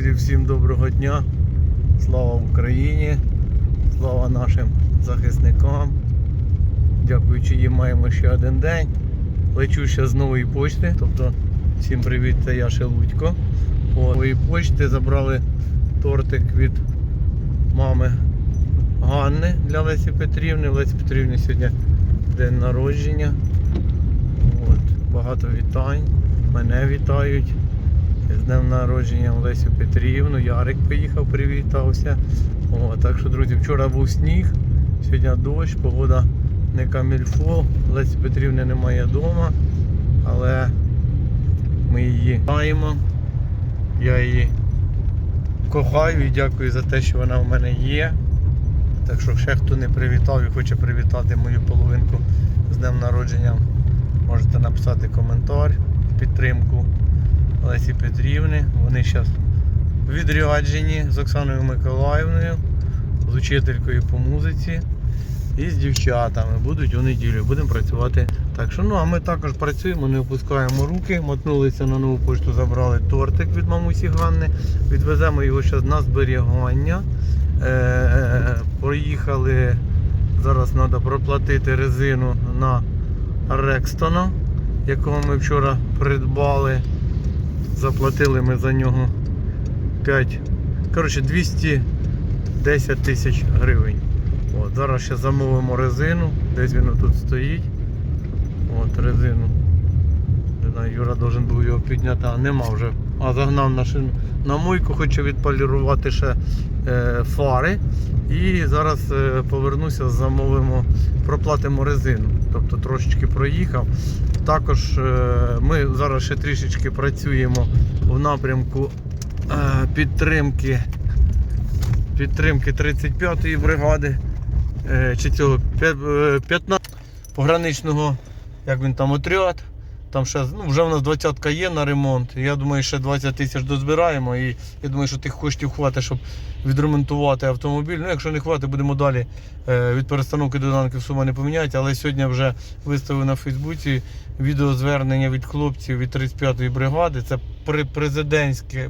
Друзі, всім доброго дня. Слава Україні, слава нашим захисникам. Дякуючи їм маємо ще один день. Лечу ще з нової почти. Тобто, всім привіт, це я Шелудько. О, нової почти забрали тортик від мами Ганни для Лесі Петрівни. В Лесі Петрівни сьогодні день народження. От, багато вітань. Мене вітають. З днем народження Лесю Петрівну. Ярик поїхав, привітався. О, так що, друзі, вчора був сніг, сьогодні дощ, погода не камільфо. Лесі Петрівни немає вдома, але ми її маємо. Я її кохаю і дякую за те, що вона в мене є. Так що ще хто не привітав і хоче привітати мою половинку з днем народження, можете написати коментар в підтримку Лесі Петрівни. Вони зараз відряджені з Оксаною Миколаївною, з учителькою по музиці і з дівчатами. Будуть у неділю, будемо працювати. Так що, ну а ми також працюємо, не опускаємо руки, мотнулися на нову пошту, забрали тортик від мамусі Ганни, відвеземо його зараз на зберігання. Е, проїхали, зараз треба проплатити резину на Рекстона, якого ми вчора придбали. Заплатили ми за нього 5, коротше 210 тисяч гривень. От, зараз ще замовимо резину, десь він тут стоїть. От резину. Юра должен був його підняти, а нема вже. А загнав на, шин- на мойку, хочу відполірувати ще е, фари. І зараз е, повернуся, замовимо, проплатимо резину. Тобто трошечки проїхав. Також е, ми зараз ще трішечки працюємо в напрямку е, підтримки, підтримки 35-ї бригади е, чи цього е, 15 пограничного, як він там отряд. Там ще ну, вже в нас 20-ка є на ремонт. Я думаю, ще 20 тисяч дозбираємо. І я думаю, що тих коштів хватить, щоб відремонтувати автомобіль. Ну, якщо не хватить, будемо далі е, від перестановки доданків сума не поміняти. Але сьогодні вже виставив на Фейсбуці відеозвернення від хлопців від 35-ї бригади. Це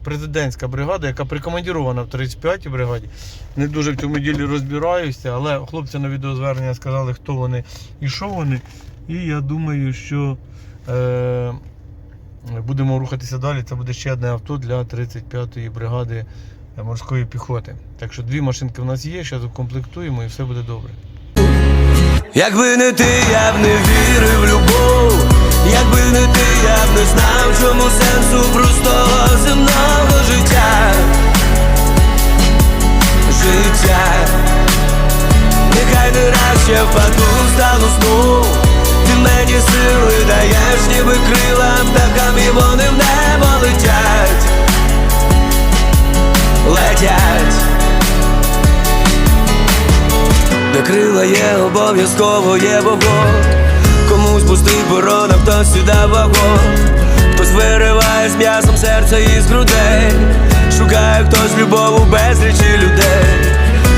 президентська бригада, яка прикомандірована в 35-й бригаді. Не дуже в цьому ділі розбираюся, але хлопці на відеозвернення сказали, хто вони і що вони. І я думаю, що будемо рухатися далі. Це буде ще одне авто для 35-ї бригади е, морської піхоти. Так що дві машинки в нас є, зараз укомплектуємо і все буде добре. Якби не ти, я б не вірив в любов, якби не ти, я б не знав, чому сенсу простого земного життя. Життя, нехай не раз ще впаду, стану сну. Ти мені сили даєш, ніби крила птахам, і вони в небо летять. Летять. Де крила є, обов'язково є вогонь. Комусь пустий борон, а хтось сюди вагон. Хтось вириває з м'ясом серце із грудей. Шукає хтось любов у безлічі людей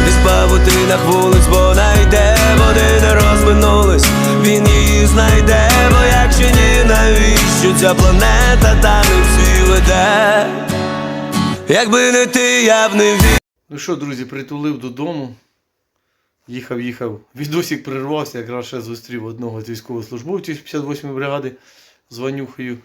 Десь павутинах вулиць вона йде, вони не розминулись, він її знайде, бо якщо ні, навіщо ця планета та не всі веде Якби не ти, я б не вів. Ну що, друзі, притулив додому. Їхав, їхав. Відосик прервався, якраз ще зустрів одного з військовослужбовців 58-ї бригади з Ванюхою.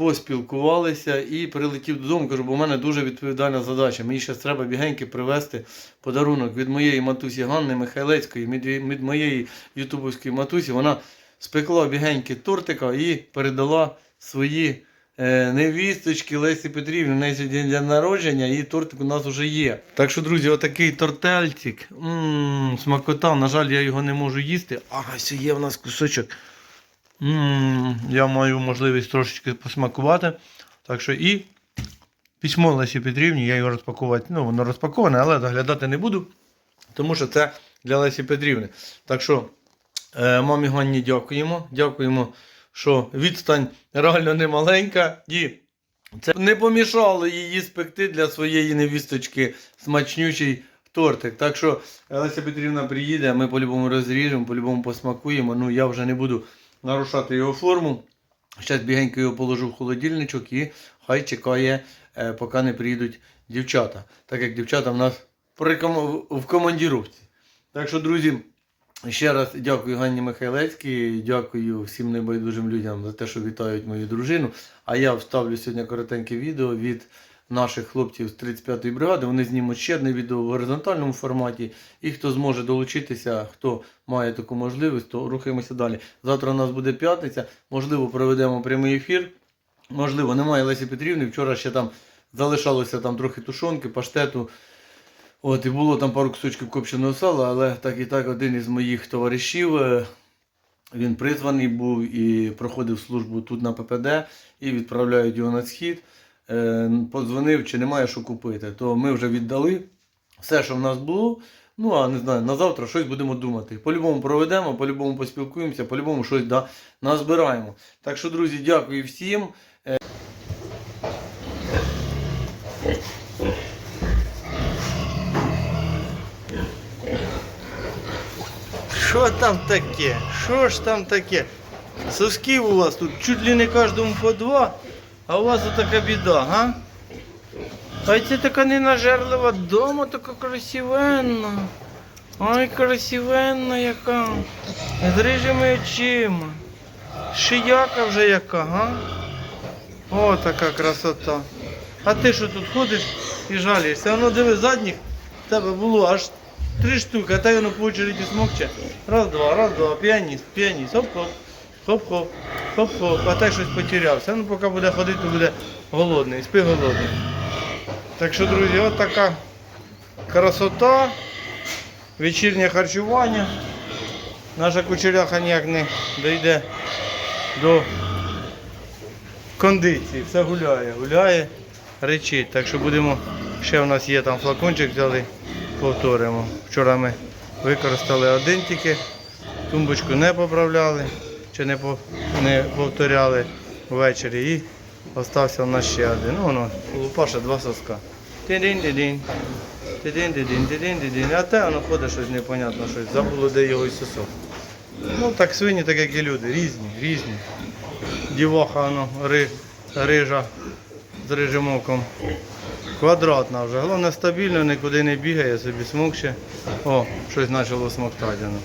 Поспілкувалися і прилетів додому. Кажу, бо в мене дуже відповідальна задача. Мені ще треба бігеньки привезти подарунок від моєї матусі Ганни Михайлецької, від, моєї ютубовської матусі. Вона спекла бігеньки тортика і передала свої е, невісточки Лесі Петрівні. У неї день народження і тортик у нас вже є. Так що, друзі, отакий тортельчик. Ммм, смакота. На жаль, я його не можу їсти. Ага, ось є в нас кусочок. Я маю можливість трошечки посмакувати. Так що і письмо Лесі Петрівні, я його розпакувати. Ну, воно розпаковане, але заглядати не буду. Тому що це для Лесі Петрівни. Так що Е, Мамі Ганні дякуємо. Дякуємо, що відстань реально не маленька. І це не помішало її спекти для своєї невісточки смачнючий тортик. Так що Леся Петрівна приїде, ми по-любому розріжемо, по-любому посмакуємо. Ну я вже не буду нарушати його форму. Зараз бігенько його положу в холодильничок і хай чекає, е, поки не приїдуть дівчата. Так як дівчата в нас в командіровці. Так що, друзі, ще раз дякую Ганні Михайлецькій, дякую всім небайдужим людям за те, що вітають мою дружину. А я вставлю сьогодні коротеньке відео від наших хлопців з 35-ї бригади. Вони знімуть ще одне відео в горизонтальному форматі. І хто зможе долучитися, хто має таку можливість, то рухаємося далі. Завтра у нас буде п'ятниця, можливо, проведемо прямий ефір. Можливо, немає Лесі Петрівни. Вчора ще там залишалося там трохи тушонки, паштету. От, і було там пару кусочків копченого сала, але так і так один із моїх товаришів, е, він призваний був і проходив службу тут на ППД, і відправляють його на схід. Е, Подзвонив, чи немає що купити. То ми вже віддали все, що в нас було. Ну, а не знаю, на завтра щось будемо думати. По-любому проведемо, по-любому поспілкуємося, по-любому щось да, назбираємо. Так що, друзі, дякую всім. Що там таке? Що ж там таке? Сосків у вас тут чуть ли не кожному по два, а у вас отака біда, га? Ай це така ненажерлива дома, така красивенна. Ай, красивенна яка. З рижими очима. Шияка вже яка, га? О, така красота. А ти що тут ходиш і жалієшся? Воно диви задніх, тебе було аж три штуки, а та воно по очереді смокче. Раз, два, раз, два, піаніст, піаніст, хоп-хоп, хоп-хоп, хоп-хоп, а та щось потерявся. Ну поки буде ходити, то буде голодний, спи голодний. Так що, друзі, от така красота, вечірнє харчування. Наша кучеряха ніяк не дійде до кондиції. Все гуляє, гуляє, речить. Так що будемо, ще в нас є там флакончик взяли, повторимо. Вчора ми використали один тільки, тумбочку не поправляли, чи не, не повторяли ввечері і остався у нас ще один. Ну, воно, лупаша два соска. А те воно ходить щось непонятно, щось. Забуло, де його й сосок. Ну так свині, так як і люди, різні, різні. Дівоха воно ри, рижа з рижим оком. Квадратна вже. Головне стабільно, нікуди не бігає, собі смокче. О, щось почало смоктати. воно.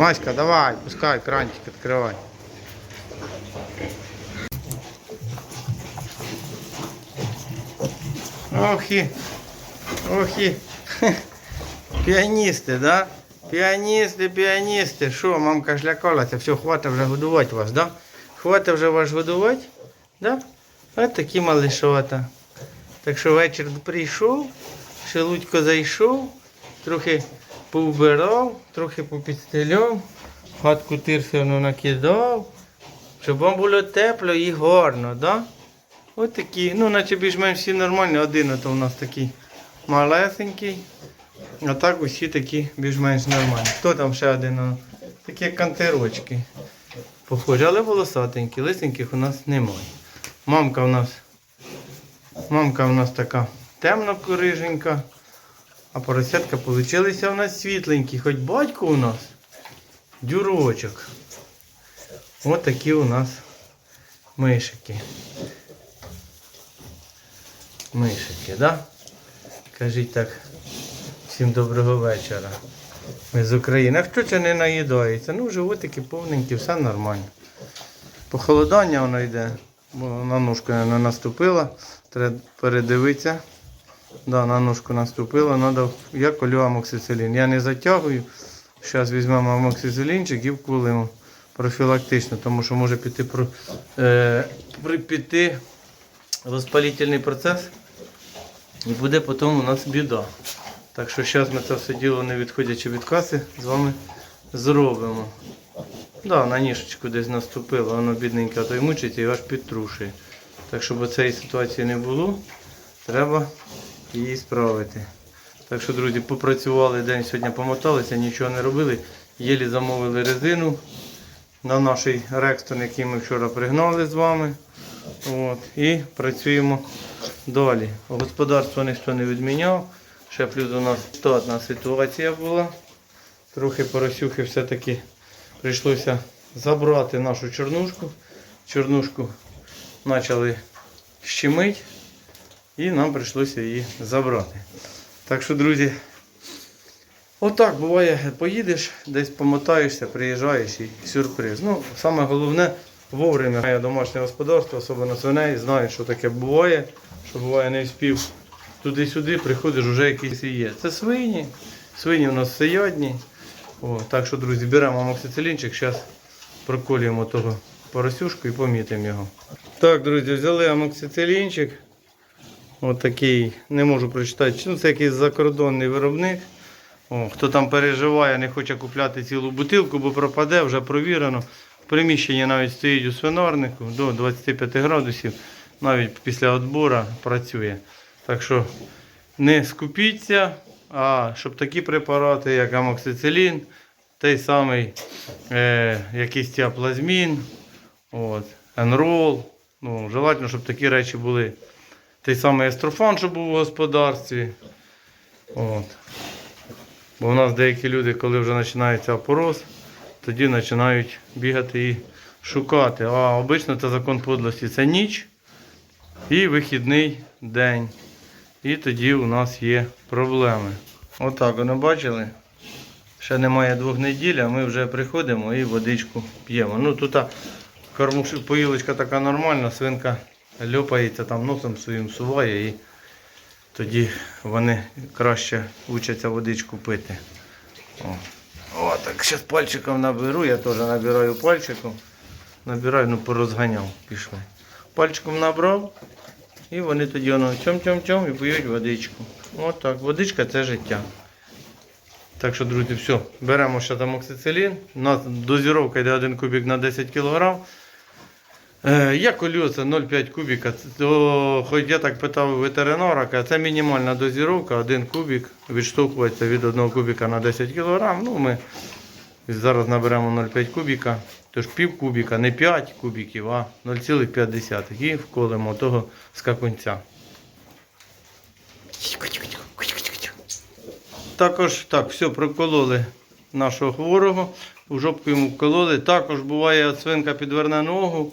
Маська, давай, пускай, крантик відкривай. Ох і, ох. Піаністи, да? Піаністи, піаністи. Що, мамка шлякалася, все, хватить вже годувати вас, да? Хватить вже вас годувати? Да? Ось такі малишота. Так що вечір прийшов, шелудько зайшов, трохи повбирав, трохи попідстеляв, хатку тирсину накидав, щоб вам було тепло і гарно, да? Ось такі, ну наче більш-менш всі нормальні, один ото у нас такий малесенький. А так усі такі більш-менш нормальні. Хто там ще один? Такі кантирочки. Похожі, але волосатенькі, лисеньких у нас немає. Мамка у нас, мамка у нас така темно-кориженька, а поросятка получилися у нас світленькі. Хоч батько у нас дюрочок. Ось такі у нас мишики. Мишики, да? Кажіть так. Всім доброго вечора. Ми з України. А хто це не наїдається? Ну, животики повненькі, все нормально. Похолодання воно йде, бо на ножку не наступила. Треба передивитися. Да, на ножку наступила. Надо... Я колю амоксицилін. Я не затягую. Зараз візьмемо амоксицилінчик і вкулимо профілактично, тому що може піти, про... е... піти розпалітельний процес. І буде потім у нас біда. Так що зараз ми це все діло, не відходячи від каси, з вами зробимо. Да, на ніжечку десь наступило, воно бідненьке, а то й мучиться і аж підтрушує. Так щоб цієї ситуації не було, треба її справити. Так що, друзі, попрацювали день сьогодні, помоталися, нічого не робили. Єлі замовили резину на наш рекстон, який ми вчора пригнали з вами. От, і працюємо далі. Господарство ніхто не відміняв. Ще плюс у нас штатна ситуація була. Трохи поросюхи все-таки прийшлося забрати нашу чорнушку. Чорнушку почали щемить, і нам прийшлося її забрати. Так що, друзі, отак буває, поїдеш, десь помотаєшся, приїжджаєш і сюрприз. Ну, саме головне вовремя моє домашнє господарство, особливо свиней, знає, що таке буває, що буває не вспів туди-сюди, приходиш, вже якийсь і є. Це свині, свині у нас всеядні. О, так що, друзі, беремо амоксицилінчик, зараз проколюємо того поросюшку і помітимо його. Так, друзі, взяли амоксицилінчик. Ось такий, не можу прочитати, ну, це якийсь закордонний виробник. О, хто там переживає, не хоче купляти цілу бутилку, бо пропаде, вже провірено. Приміщення навіть стоїть у свинарнику до 25 градусів, навіть після відбору працює. Так що не скупіться, а щоб такі препарати, як амоксицилін, той самий е, якийсь тіаплазмін, от, енрол. Ну, желательно, щоб такі речі були. Той самий естрофан, що був у господарстві. От. Бо у нас деякі люди, коли вже починається опороз, тоді починають бігати і шукати. А обично це закон подлості це ніч і вихідний день. І тоді у нас є проблеми. Отак, вони бачили? Ще немає двох неділь, а ми вже приходимо і водичку п'ємо. Ну тут а, кормуш... поїлочка така нормальна, свинка льопається там носом своїм суває і тоді вони краще учаться водичку пити. О, О так зараз пальчиком наберу, я теж набираю пальчиком. Набираю, ну порозганяв, пішли. Пальчиком набрав, і вони тоді воно чом-чом-чом і п'ють водичку. От так, водичка це життя. Так що, друзі, все, беремо ще там оксицилін. У нас дозіровка йде 1 кубик на 10 кг. Я колю це 0,5 кубіка. То, хоч я так питав ветеринара, це мінімальна дозіровка, 1 кубік відштовхується від 1 кубіка на 10 кг. Ну, ми зараз наберемо 0,5 кубіка, тож пів кубіка, не 5 кубіків, а 0,5 і вколимо того скакунця. Також так, все, прокололи нашого хворого, у жопку йому вкололи. Також буває, свинка підверне ногу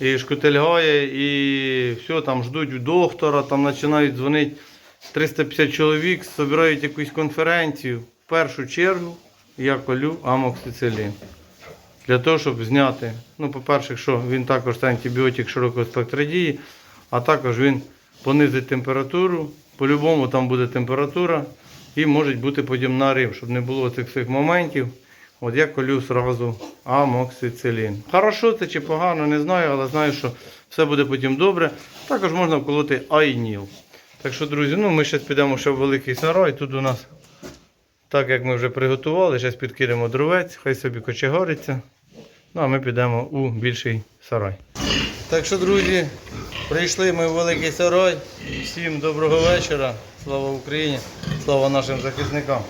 і шкутильгає, і все, там ждуть у доктора, там починають дзвонити 350 чоловік, збирають якусь конференцію. В першу чергу я колю амоксицилін. Для того, щоб зняти, ну, по-перше, що він також це антибіотик широкого спектра дії, а також він понизить температуру. По-любому там буде температура і може бути потім нарив, щоб не було цих всіх моментів. От я колю одразу амоксицилін. Хорошо це чи погано, не знаю, але знаю, що все буде потім добре. Також можна вколоти айніл. Так що, друзі, ну ми зараз підемо ще в великий сарай. Тут у нас, так як ми вже приготували, зараз підкинемо дровець, хай собі кочегариться. Ну а ми підемо у більший сарай. Так що, друзі, прийшли ми в великий сарай. Всім доброго вечора. Слава Україні, слава нашим захисникам.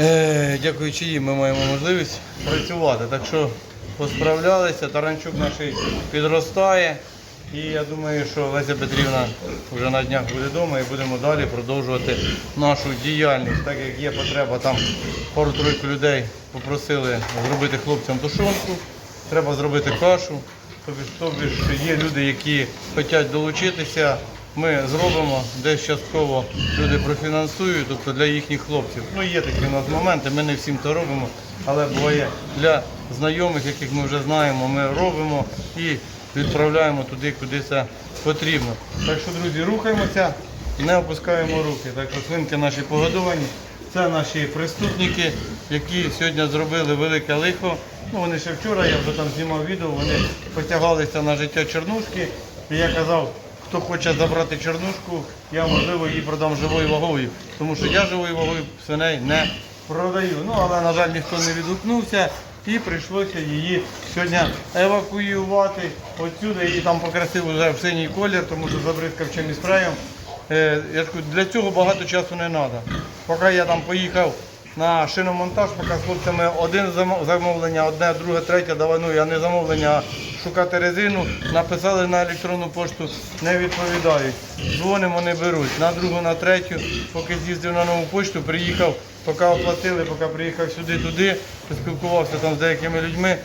Е, дякуючи їм ми маємо можливість працювати. Так що посправлялися, таранчук наш підростає. І я думаю, що Леся Петрівна вже на днях буде вдома і будемо далі продовжувати нашу діяльність. Так як є потреба, там пару-тройку людей попросили зробити хлопцям тушонку, треба зробити кашу. Тобі, ж є люди, які хочуть долучитися. Ми зробимо, десь частково люди профінансують, тобто для їхніх хлопців. Ну є такі у нас моменти, ми не всім то робимо, але буває для знайомих, яких ми вже знаємо, ми робимо і відправляємо туди, куди це потрібно. Так що, друзі, рухаємося, не опускаємо руки. Так що свинки наші погодовані. Це наші преступники, які сьогодні зробили велике лихо. Ну, вони ще вчора, я вже там знімав відео, вони потягалися на життя Чорнушки. І я казав, хто хоче забрати Чорнушку, я можливо її продам живою вагою. Тому що я живою вагою свиней не продаю. Ну, але, на жаль, ніхто не відгукнувся і прийшлося її сьогодні евакуювати отсюди. Її там покрасив вже в синій колір, тому що забризкав чимось спреєм. Е, я кажу, для цього багато часу не треба. Поки я там поїхав на шиномонтаж, поки з хлопцями один замо- замовлення, одне, друге, третє, давай, ну я не замовлення, шукати резину. Написали на електронну пошту, не відповідають. Дзвонимо, не беруть. На другу, на третю, поки з'їздив на нову пошту, приїхав, поки оплатили, поки приїхав сюди, туди, поспілкувався там з деякими людьми.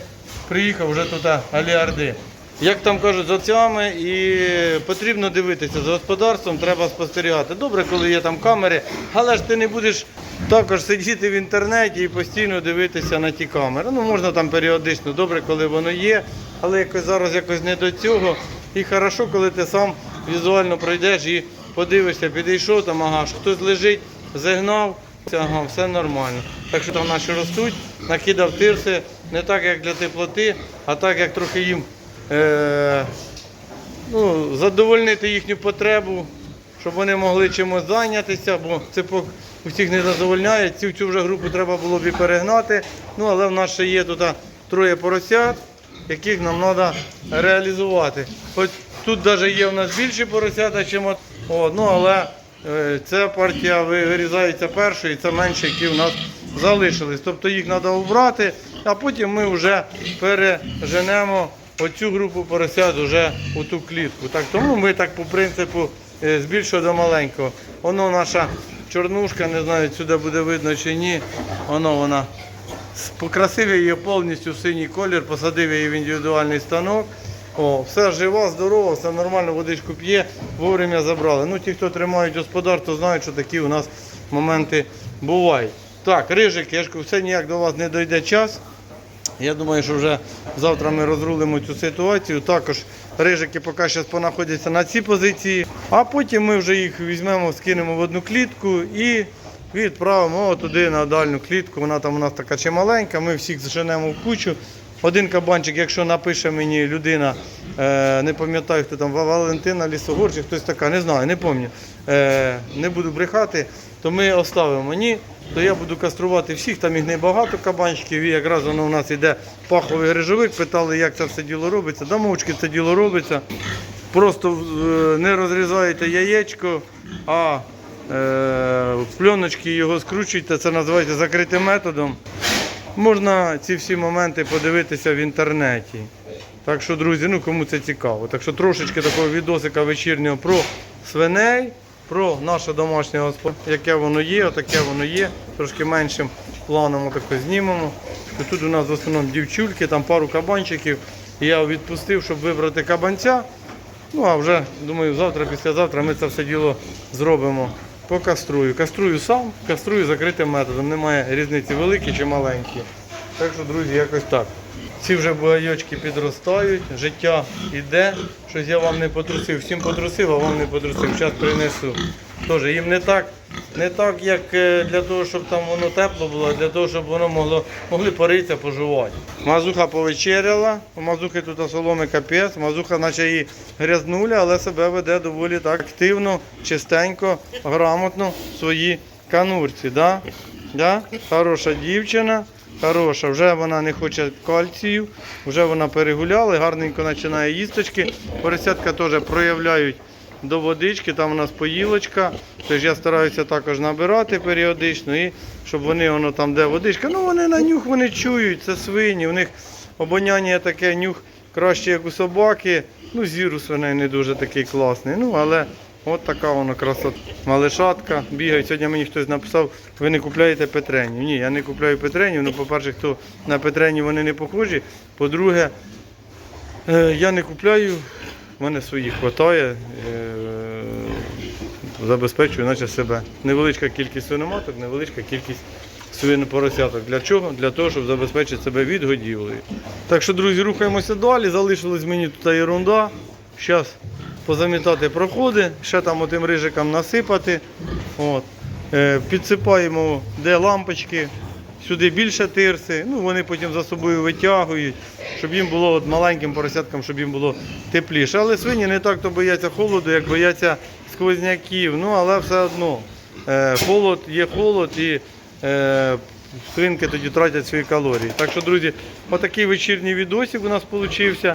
Приїхав вже тут аліарди. як там кажуть, з отцями, і потрібно дивитися за господарством, треба спостерігати. Добре, коли є там камери, але ж ти не будеш також сидіти в інтернеті і постійно дивитися на ті камери. Ну, можна там періодично, добре, коли воно є, але якось зараз якось не до цього. І хорошо, коли ти сам візуально пройдеш і подивишся, підійшов там, ага, хтось лежить, загнав, ага, все нормально. Так що там наші ростуть, накидав тирси, не так, як для теплоти, а так, як трохи їм е, ну, задовольнити їхню потребу, щоб вони могли чимось зайнятися, бо цепок усіх не задовольняє. Цю, цю вже групу треба було б і перегнати. Ну, але в нас ще є тут троє поросят, яких нам треба реалізувати. Хоч тут навіть є у нас більші поросята, ніж от, о, ну, але е, ця партія вирізається першою, і це менше, які у нас залишились. Тобто їх треба обрати, а потім ми вже переженемо оцю групу поросят вже у ту клітку. Так, тому ми так по принципу е, з більшого до маленького. Воно наша чорнушка, не знаю, сюди буде видно чи ні. Воно вона покрасив її повністю в синій колір, посадив її в індивідуальний станок. О, все жива, здорова, все нормально, водичку п'є, вовремя забрали. Ну, ті, хто тримають господарство, знають, що такі у нас моменти бувають. Так, рижики, я ж все ніяк до вас не дойде час. Я думаю, що вже завтра ми розрулимо цю ситуацію. Також рижики поки що понаходяться на цій позиції, а потім ми вже їх візьмемо, скинемо в одну клітку і відправимо туди на дальню клітку. Вона там у нас така чималенька, ми всіх зженемо в кучу. Один кабанчик, якщо напише мені людина, е, не пам'ятаю, хто там, Валентина Лісогор чи хтось така, не знаю, не пам'ятаю, е, не буду брехати, то ми оставимо. Ні, то я буду каструвати всіх, там їх небагато кабанчиків, і якраз воно у нас йде паховий грижовик, питали, як це все діло робиться. Да, мовчки це діло робиться. Просто е, не розрізаєте яєчко, а в пленочки його скручуєте, це називається закритим методом. Можна ці всі моменти подивитися в інтернеті. Так що, друзі, ну кому це цікаво. Так що трошечки такого відосика вечірнього про свиней, про наше домашнє господарство, яке воно є, отаке воно є. Трошки меншим планом отако знімемо. Тут у нас в основному дівчульки, там пару кабанчиків. Я відпустив, щоб вибрати кабанця. Ну а вже думаю, завтра, післязавтра ми це все діло зробимо. Покаструю. Каструю сам, каструю закритим методом. Немає різниці великі чи маленькі. Так що, друзі, якось так. Ці вже бойочки підростають, життя йде. Щось я вам не потрусив. Всім потрусив, а вам не потрусив. Зараз принесу. Тож їм не так, не так, як е, для того, щоб там воно тепло було, а для того, щоб воно могло могли поритися, пожувати. Мазуха повечеряла, у мазухи тут соломи капець, мазуха наче її грязнуля, але себе веде доволі так активно, чистенько, грамотно в своїй канурці. Да? Да? Хороша дівчина. Хороша, вже вона не хоче кальцію, вже вона перегуляла, гарненько починає їсточки. Поросятка теж проявляють до водички, там у нас поїлочка. Тож я стараюся також набирати періодично, і щоб вони воно там, де водичка. Ну вони на нюх вони чують, це свині. У них обоняння таке нюх краще, як у собаки. Ну, зір у свиней не дуже такий класний. Ну, але от така воно красота. Малишатка бігають. Сьогодні мені хтось написав, ви не купляєте петренів. Ні, я не купляю петренів. Ну, по-перше, хто на петрені вони не похожі. По-друге, е, я не купляю, в мене своїх вистачає. Забезпечую, наче себе. Невеличка кількість свиноматок, невеличка кількість свинопоросяток. Для чого? Для того, щоб забезпечити себе від годівлі. Так що, друзі, рухаємося далі. Залишилась мені тут ерунда. Зараз позамітати проходи, ще там отим рижикам насипати. От. Е, Підсипаємо де лампочки, сюди більше тирси. Ну, вони потім за собою витягують, щоб їм було от маленьким поросяткам, щоб їм було тепліше. Але свині не так то бояться холоду, як бояться сквозняків. Ну, але все одно. Е, холод є холод і е, свинки тоді тратять свої калорії. Так що, друзі, отакий вечірній відосик у нас вийшов.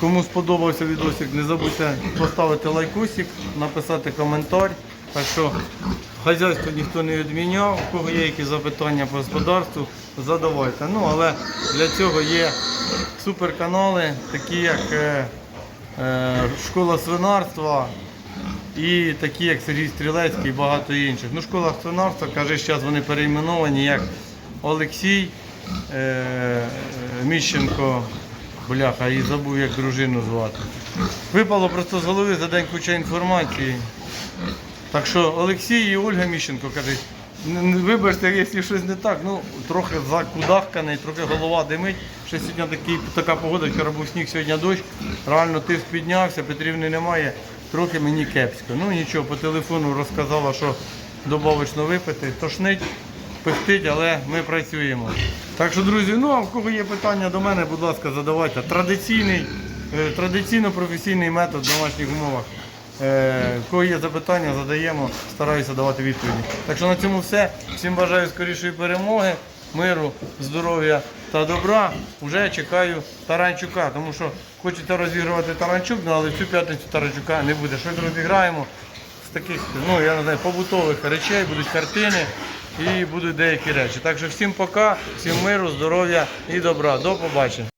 Кому сподобався відосик, не забудьте поставити лайкусик, написати коментар. Так що хазяйство ніхто не відміняв. У кого є якісь запитання по господарству, задавайте. Ну, але для цього є суперканали, такі як е, е, школа свинарства і такі, як Сергій Стрілецький і багато інших. Ну, школа свинарства, каже, зараз вони перейменовані як Олексій е, Міщенко Бляха, і забув, як дружину звати. Випало просто з голови за день куча інформації. Так що Олексій і Ольга Міщенко кажуть, «Н- н- вибачте, якщо щось не так, ну трохи закудахканий, трохи голова димить. Ще сьогодні такий, така погода, вчора був сніг, сьогодні дощ. Реально тиск піднявся, Петрівни немає, трохи мені кепсько. Ну нічого, по телефону розказала, що добавочно випити, тошнить, пихтить, але ми працюємо. Так що, друзі, ну а в кого є питання до мене, будь ласка, задавайте. Традиційний, е, традиційно-професійний метод в домашніх умовах. Е, кого є запитання, задаємо, стараюся давати відповіді. Так що на цьому все. Всім бажаю скорішої перемоги, миру, здоров'я та добра. Уже чекаю Таранчука, тому що хочеться розігрувати Таранчук, ну, але цю п'ятницю Таранчука не буде. Щось розіграємо з таких, ну я не знаю, побутових речей, будуть картини і будуть деякі речі. Так що всім пока, всім миру, здоров'я і добра. До побачення.